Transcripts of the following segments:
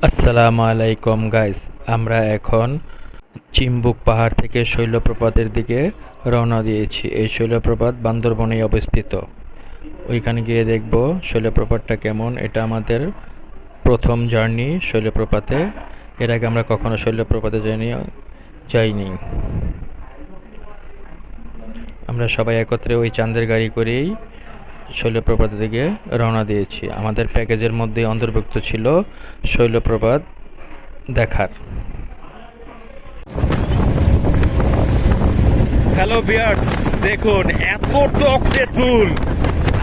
আসসালামু আলাইকুম গাইস আমরা এখন চিম্বুক পাহাড় থেকে শৈলপ্রপাতের দিকে রওনা দিয়েছি। এই শৈলপ্রপাত বান্দরবনেই অবস্থিত। ওইখানে গিয়ে দেখব শৈলপ্রপাতটা কেমন। এটা আমাদের প্রথম জার্নি শৈলপ্রপাতে। এর আগে আমরা কখনো শৈলপ্রপাতে যাইনি যাইনি। আমরা সবাই একত্রে ওই চাঁদের গাড়ি করেই শৈলপ্রপাতের দিকে রওনা দিয়েছি। আমাদের প্যাকেজের মধ্যে অন্তর্ভুক্ত ছিল শৈলপ্রপাত দেখার। হ্যালো বিয়ার্স দেখুন এত টক তেঁতুল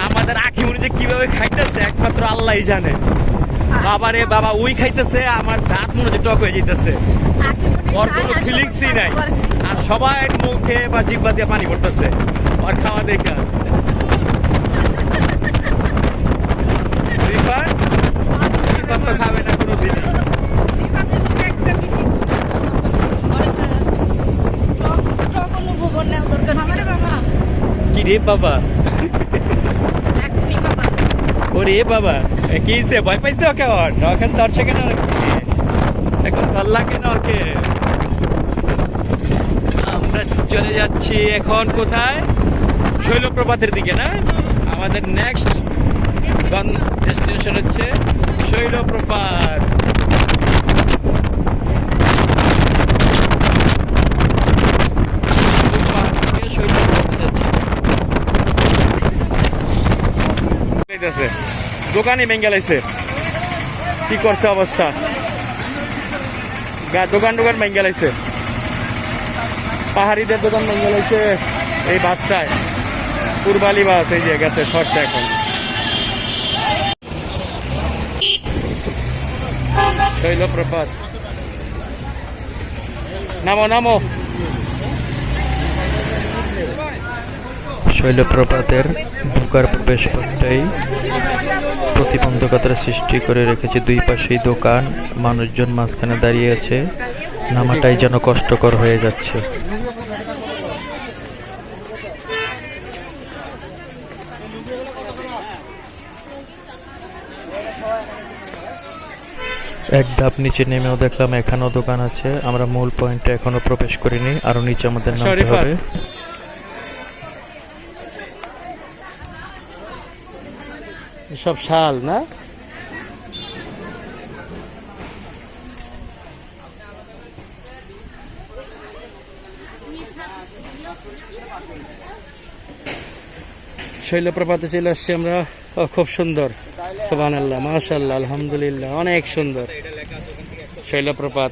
আমাদের আখি যে কীভাবে খাইতেছে একমাত্র আল্লাহই জানে। বাবা রে বাবা ওই খাইতেছে আমার দাঁত মনে হচ্ছে টক হয়ে যেতেছে ওর কোনো ফিলিংসই নাই। আর সবাই মুখে বা জিব্বা দিয়ে পানি পড়তেছে। ওর খাওয়া দেখা রিফাত রিফাত তো খাবে না কোনো দিনই কি বাবা? ওরে বাবা কি হইছে? ভয় পাইছে ওকে ওর এখন ধরছে কেন? এখন ধরলা কেন ওকে? আমরা চলে যাচ্ছি এখন কোথায়? শৈলপ্রপাতের দিকে, না? আমাদের নেক্সট ডেস্টিনেশন হচ্ছে শৈলপ্রপাত। দোকানে মেঙ্গালাইছে কি করছে অবস্থা? দোকান দোকান মেঙ্গালাইছে পাহাড়িদের দোকান মেঙ্গালাইছে এই বাসটায়। পূর্বালি বাস, এই যে গেছে, সরছে এখন। শৈলপ্রপাত নামো নামো শৈলপ্রপাতের ঢোকার প্রবেশপথটাই প্রতিবন্ধকতার সৃষ্টি করে রেখেছে। দুই পাশেই দোকান, মানুষজন মাঝখানে দাঁড়িয়ে আছে। নামাটাই যেন কষ্টকর হয়ে যাচ্ছে। এক ধাপ নিচে নেমেও দেখলাম এখানেও দোকান আছে। আমরা মূল পয়েন্টে এখনও প্রবেশ করিনি আরও নিচে আমাদের নামতে হবে। সব শাল না? শৈলপ্রপাতে চলে আসছি আমরা। খুব সুন্দর। আল্লাহ মাশাল্লাহ আলহামদুলিল্লাহ অনেক সুন্দর। শৈলপ্রপাত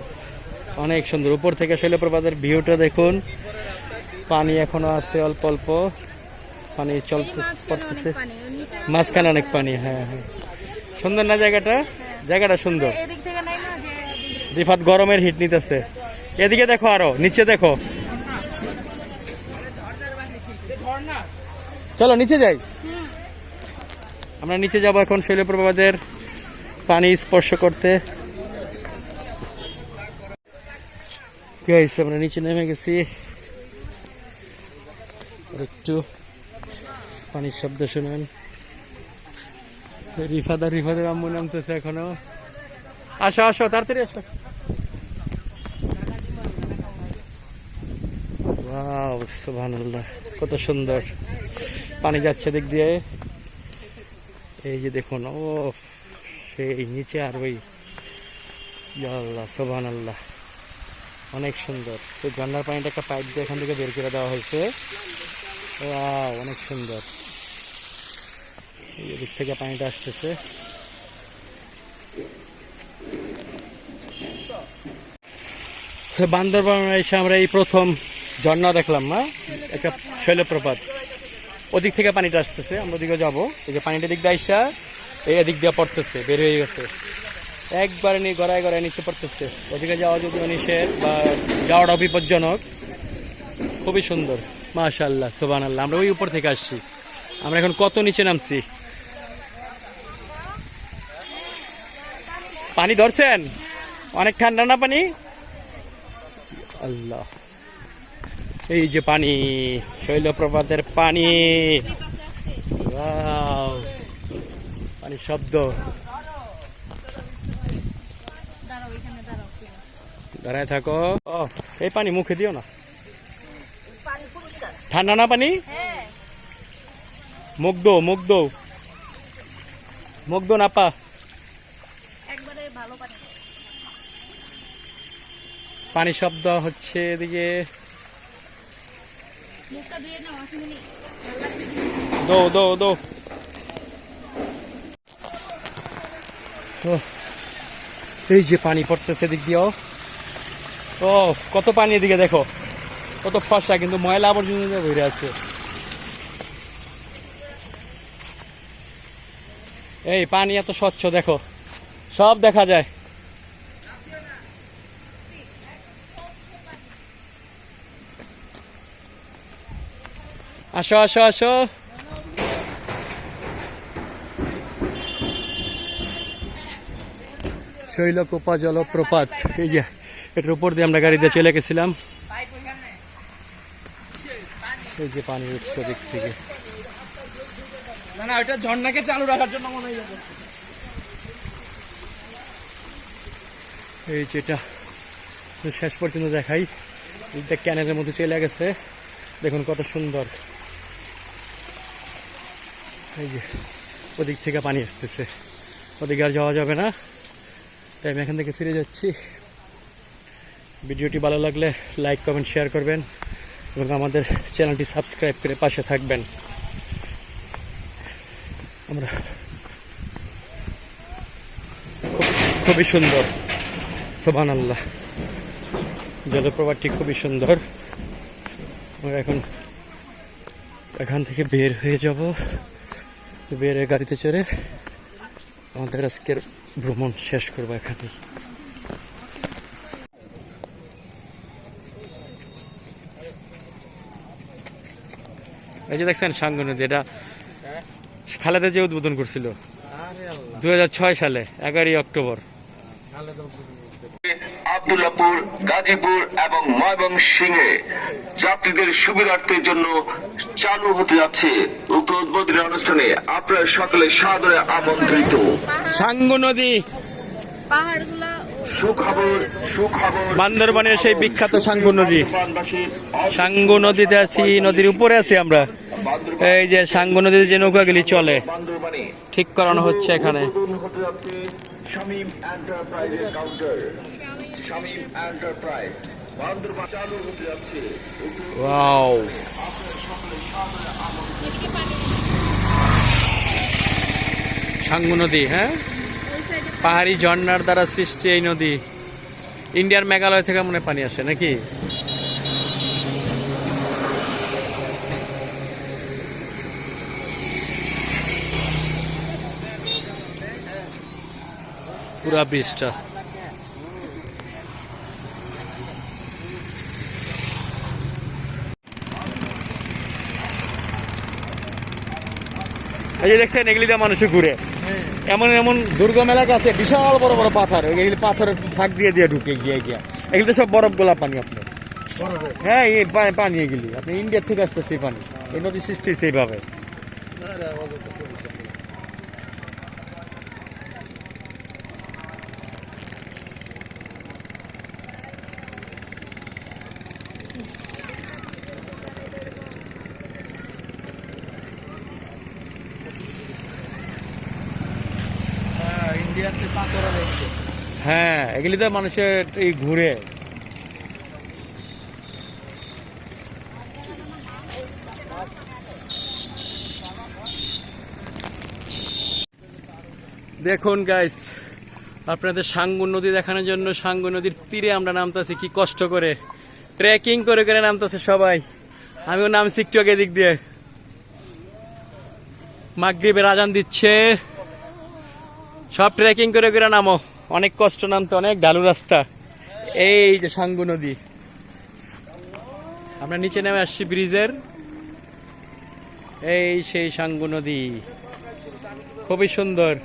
অনেক সুন্দর। উপর থেকে শৈলপ্রপাতের ভিউটা দেখুন। পানি এখনও আছে অল্প অল্প। পানি চলতে পড়তেছে। মাঝখানে অনেক পানি। হ্যাঁ হ্যাঁ। সুন্দর না জায়গাটা? জায়গাটা সুন্দর। এদিক থেকে নাই না যে রিফাত গরমের হিট নিতেছে। এদিকে দেখো আরও নিচে দেখো। চলো নিচে যাই। আমরা নিচে যাব এখন শৈলপ্রপাতের পানি স্পর্শ করতে। আমরা নিচে নেমে গেছি। একটু পানির শব্দ শুনেন। রিফাদার, রিফাদের আম্মু নামতেছে এখনও। আসো আসো, তাড়াতাড়ি আসো। কত সুন্দর। পানি যাচ্ছে দিক দিয়ে। এই যে দেখুন, ও সেই নিচে আর ওই, ইয়া আল্লাহ অনেক সুন্দর। তো ঝর্ণার পানিটা একটা পাইপ দিয়ে এখান থেকে বের করে দেওয়া হয়েছে। অনেক সুন্দর। এই দিক থেকে পানিটা আসতেছে। বান্দরবান এসে আমরা এই প্রথম ঝর্ণা দেখলাম না একটা শৈলপ্রপাত। ওদিক থেকে পানিটা আসতেছে, আমরা ওদিকে যাব। এই যে পানিটা দিক দিয়ে আইসা, এই এদিক দিয়ে পড়তেছে, বের হয়ে গেছে। একবারে নিয়ে গড়ায় গড়ায় নিচে পড়তেছে। ওদিকে যাওয়া যদিও নিষেধ, বা যাওয়াটা বিপজ্জনক। খুবই সুন্দর। মাশাল্লাহ সোবান আল্লাহ আমরা ওই উপর থেকে আসছি। আমরা এখন কত নিচে নামছি? পানি ধরছেন? অনেক ঠান্ডা না পানি? আল্লাহ। এই যে পানি, শৈলপ্রপাতের পানি! পানির শব্দ। দাঁড়ায় থাকো। ও এই পানি মুখে দিও না। ঠান্ডা না পানি? মুখ দো মুখ দো মুখ দো না পানি পানি শব্দ হচ্ছে এদিকে। দো দো দো। এই যে পানি পড়তেছে দিক দিয়েও। ও কত পানি এদিকে দেখো। কত ফসা, কিন্তু ময়লা আবর্জনা ভরে আছে। এই পানি এত স্বচ্ছ, দেখো। সব দেখা যায়। আসো আসো আসো। শৈলকোপা জলপ্রপাত এই যে এটার উপর দিয়ে আমরা গাড়িতে চলে গেছিলাম। এই যে পানি উঠছে দিক থেকে। না না ওইটা ঝর্ণাকে চালু রাখার জন্য মনে হয়। এই যেটা শেষ পর্যন্ত দেখাই। এটা ক্যানেলের মধ্যে চলে গেছে। দেখুন কত সুন্দর। এই যে ওদিক থেকে পানি আসতেছে। ওদিকে আর যাওয়া যাবে না। তাই আমি এখান থেকে ফিরে যাচ্ছি। ভিডিওটি ভালো লাগলে লাইক, কমেন্ট, শেয়ার করবেন এবং আমাদের চ্যানেলটি সাবস্ক্রাইব করে পাশে থাকবেন। আমরা খুবই সুন্দর। সোবান আল্লাহ জলপ্রপাতটি খুবই সুন্দর। আমরা এখন এখান থেকে বের হয়ে যাব। হয়ে গাড়িতে চড়ে আমাদের আজকের ভ্রমণ শেষ করব এখানে এই যে দেখছেন সাঙ্গ নদী এটা খালেদা যে উদ্বোধন করছিল। দু হাজার ছয় সালে এগারোই অক্টোবর। আবদুল্লাপুর গাজীপুর এবং ময়মনসিংহে যাত্রীদের সুবিধার্থের জন্য চালু হতে যাচ্ছে। উক্ত উদ্বোধনী অনুষ্ঠানে আপনার সকলে সাদরে আমন্ত্রিত। সাঙ্গ নদী। পাহাড়গুলা সুখবর সুখবর। বান্দরবানের সেই বিখ্যাত সাঙ্গু নদী। সাঙ্গু নদীতে আছি নদীর উপরে আছি আমরা। এই যে সাঙ্গু নদীতে যে নৌকাগুলি চলে ঠিক করানো হচ্ছে এখানে। শামীম এন্টারপ্রাইজের কাউন্টার ওয়াও সাঙ্গু নদী হ্যাঁ? পাহাড়ি ঝর্ণার দ্বারা সৃষ্টি এই নদী। ইন্ডিয়ার মেঘালয় থেকে মনে পানি আসে, নাকি? পুরা ব্রিজটা। এই যে দেখছেন, এগুলি দিয়ে মানুষ ঘুরে। এমন এমন দুর্গম এলাকা আছে, বিশাল বড় বড় পাথর। এগুলি পাথরের ফাঁক দিয়ে দিয়ে ঢুকে গিয়ে গিয়া। এগুলি সব বরফ গোলা পানি আপনার। হ্যাঁ এই পানি এগুলি। আপনি ইন্ডিয়ার থেকে আসতেছে পানি। এই নদী সৃষ্টি হয়েছে হ্যাঁ এগুলি তো মানুষের এই ঘুরে। দেখুন গাইস আপনাদের সাঙ্গু নদী দেখানোর জন্য সাঙ্গু নদীর তীরে আমরা নামতেছি, কি কষ্ট করে। ট্রেকিং করে করে নামতেছে সবাই। আমিও নামছি একটু আগে দিক দিয়ে। মাগরীবের আজান দিচ্ছে। সব ট্রেকিং করে করে নামো। অনেক কষ্ট নামতে, অনেক ঢালু রাস্তা। এই যে সাঙ্গু নদী। আমরা নিচে নেমে আসছি ব্রিজের। এই সেই সাঙ্গু নদী। খুবই সুন্দর।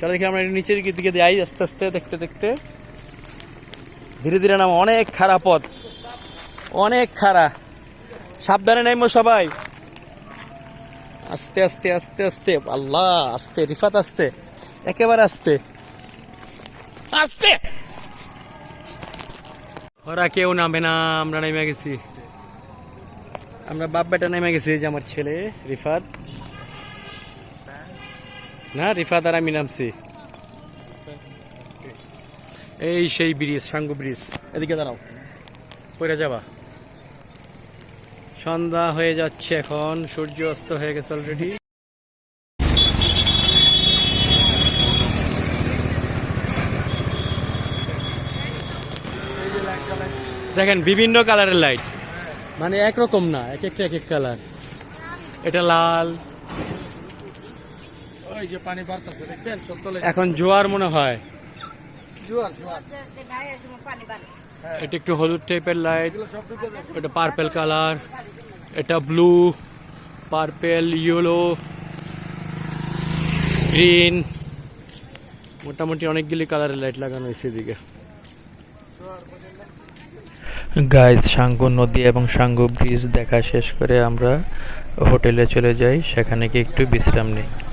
চলো দেখি আমরা নিচের দিকে যাই, আস্তে আস্তে, দেখতে দেখতে। ধীরে ধীরে নাম, অনেক খারাপ পথ। অনেক খারাপ সাবধানে নেমো সবাই। আস্তে আস্তে আস্তে আস্তে। আল্লাহ, আস্তে, রিফাত আস্তে। একেবারে আস্তে। আস্তে ওরা কেউ নামে না, আমরা নেমে গেছি। আমরা বাপ বেটা নেমে গেছি যে আমার ছেলে, রিফাত। না, রিফাত আর আমি নামছি। এই সেই ব্রিজ, সাঙ্গু ব্রিজ। এদিকে দাঁড়াও। পড়ে যাবা। সন্ধ্যা হয়ে যাচ্ছে এখন, সূর্য অস্ত হয়ে গেছে অলরেডি দেখেন বিভিন্ন কালারের লাইট মানে একরকম না এক একটা এক এক কালার। এটা লাল। এখন জোয়ার মনে হয়। জোয়ার জোয়ার। এটা একটু হলুদ টাইপের লাইট এটা পার্পেল কালার এটা ব্লু পার্পেল ইয়েলো গ্রিন মোটামুটি অনেকগুলি কালারের লাইট লাগানো হয়েছে এদিকে। গাইজ সাঙ্গু নদী এবং সাঙ্গু ব্রিজ দেখা শেষ করে আমরা হোটেলে চলে যাই। সেখানে গিয়ে একটু বিশ্রাম নিই।